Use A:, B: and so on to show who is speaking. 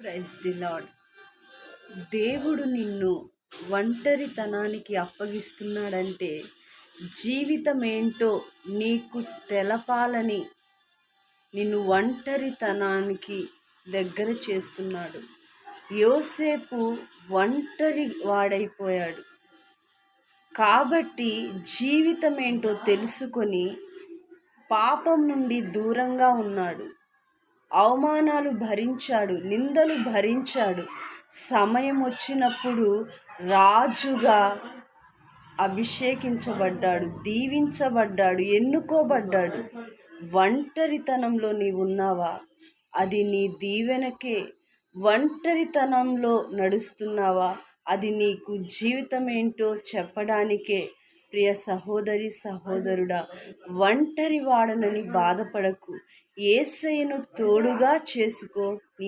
A: Praise the lord దేవుడు నిన్ను ఒంటరితనానికి అప్పగిస్తున్నాడంటే జీవితం ఏంటో నీకు తెలపాలని నిన్ను ఒంటరితనానికి దగ్గర చేస్తున్నాడు. యోసేపు ఒంటరి వాడైపోయాడు. కాబట్టి జీవితం ఏంటో తెలుసుకొని పాపం నుండి దూరంగా ఉన్నాడు. అవమానాలు భరించాడు నిందలు భరించాడు. సమయం వచ్చినప్పుడు రాజుగా అభిషేకించబడ్డాడు దీవించబడ్డాడు ఎన్నుకోబడ్డాడు. ఒంటరితనంలో నీవు ఉన్నావా అది నీ దీవెనకే. ఒంటరితనంలో నడుస్తున్నావా? అది నీకు జీవితం ఏంటో చెప్పడానికే. ప్రియ సహోదరి సహోదరుడా ఒంటరి వాడనని బాధపడకు. ఏసయ్యను తోడుగా చేసుకో.